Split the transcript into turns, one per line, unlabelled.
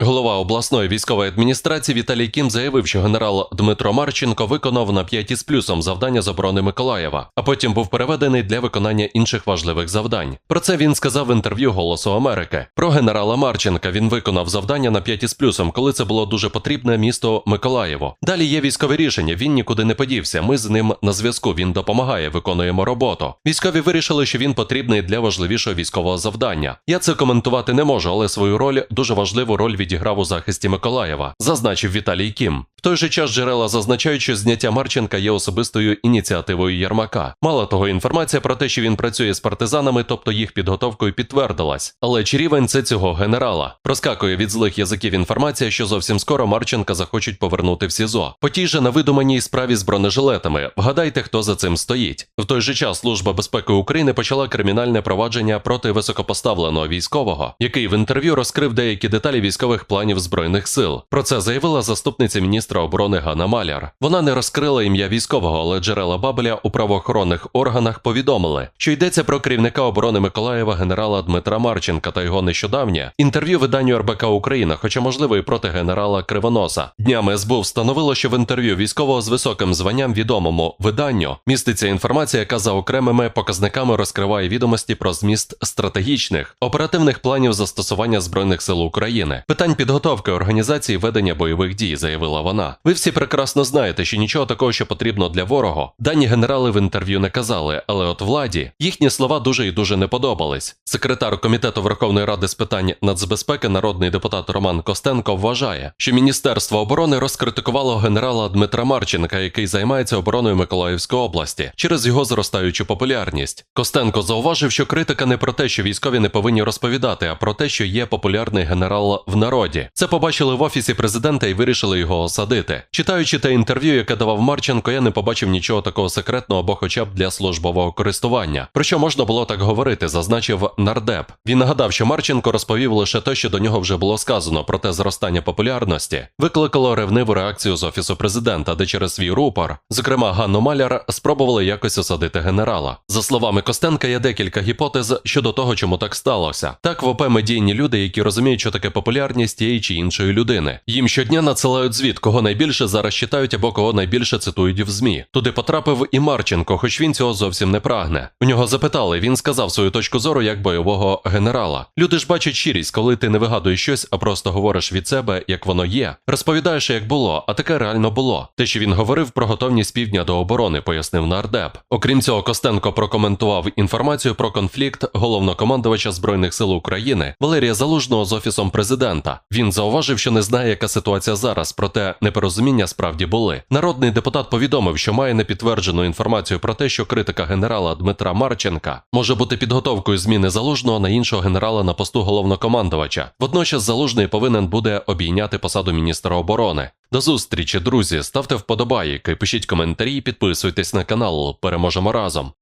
Голова обласної військової адміністрації Віталій Кім заявив, що генерал Дмитро Марченко виконав на 5 із плюсом завдання з оборони Миколаєва, а потім був переведений для виконання інших важливих завдань. Про це він сказав в інтерв'ю Голосу Америки. Про генерала Марченка він виконав завдання на 5 із плюсом, коли це було дуже потрібне місто Миколаєво. Далі є військове рішення. Він нікуди не подівся. Ми з ним на зв'язку. Він допомагає, виконуємо роботу. Військові вирішили, що він потрібний для важливішого військового завдання. Я це коментувати не можу, але свою роль дуже важливу роль відіграв у захисті Миколаєва, зазначив Віталій Кім. В той же час джерела зазначають, що зняття Марченка є особистою ініціативою Єрмака. Мало того, інформація про те, що він працює з партизанами, тобто їх підготовкою, підтвердилась. Але чи рівень це цього генерала? Проскакує від злих язиків інформація, що зовсім скоро Марченка захочуть повернути в СІЗО. По тій же невидуманій справі з бронежилетами. Вгадайте, хто за цим стоїть. В той же час Служба безпеки України почала кримінальне провадження проти високопоставленого військового, який в інтерв'ю розкрив деякі деталі військових планів збройних сил. Про це заявила заступниця міністра оборони Ганна Маляр. Вона не розкрила ім'я військового, але джерела Бабеля у правоохоронних органах повідомили, що йдеться про керівника оборони Миколаєва генерала Дмитра Марченка та його нещодавнє інтерв'ю виданню РБК Україна, хоча можливо і проти генерала Кривоноса. Днями СБУ встановило, що в інтерв'ю військового з високим званням відомому виданню міститься інформація, яка за окремими показниками розкриває відомості про зміст стратегічних оперативних планів застосування збройних сил України, питань підготовки організації ведення бойових дій, заявила вона. Ви всі прекрасно знаєте, що нічого такого, що потрібно для ворога. Дані генерали в інтерв'ю не казали, але от владі їхні слова дуже і дуже не подобались. Секретар комітету Верховної Ради з питань нацбезпеки, народний депутат Роман Костенко, вважає, що Міністерство оборони розкритикувало генерала Дмитра Марченка, який займається обороною Миколаївської області, через його зростаючу популярність. Костенко зауважив, що критика не про те, що військові не повинні розповідати, а про те, що є популярний генерал в народі. Це побачили в офісі президента і вирішили його осадити. Читаючи те інтерв'ю, яке давав Марченко, я не побачив нічого такого секретного або хоча б для службового користування. Про що можна було так говорити, зазначив нардеп. Він нагадав, що Марченко розповів лише те, що до нього вже було сказано, проте зростання популярності викликало ревниву реакцію з офісу президента, де через свій рупор, зокрема Ганну Маляр, спробували якось осадити генерала. За словами Костенка, є декілька гіпотез щодо того, чому так сталося. Так, в ОП медійні люди, які розуміють, що таке популярність тієї чи іншої людини. Їм щодня надсилають звіт, кого найбільше зараз читають або кого найбільше цитують в ЗМІ. Туди потрапив і Марченко, хоч він цього зовсім не прагне. У нього запитали, він сказав свою точку зору як бойового генерала. Люди ж бачать щирість, коли ти не вигадуєш щось, а просто говориш від себе, як воно є. Розповідаєш, як було, а таке реально було. Те, що він говорив про готовність півдня до оборони, пояснив нардеп. Окрім цього, Костенко прокоментував інформацію про конфлікт головнокомандувача збройних сил України Валерія Залужного з офісом президента. Він зауважив, що не знає, яка ситуація зараз, проте непорозуміння справді були. Народний депутат повідомив, що має непідтверджену інформацію про те, що критика генерала Дмитра Марченка може бути підготовкою зміни залужного на іншого генерала на посту головнокомандувача. Водночас залужний повинен буде обійняти посаду міністра оборони. До зустрічі, друзі. Ставте вподобайки, пишіть коментарі, підписуйтесь на канал. Переможемо разом.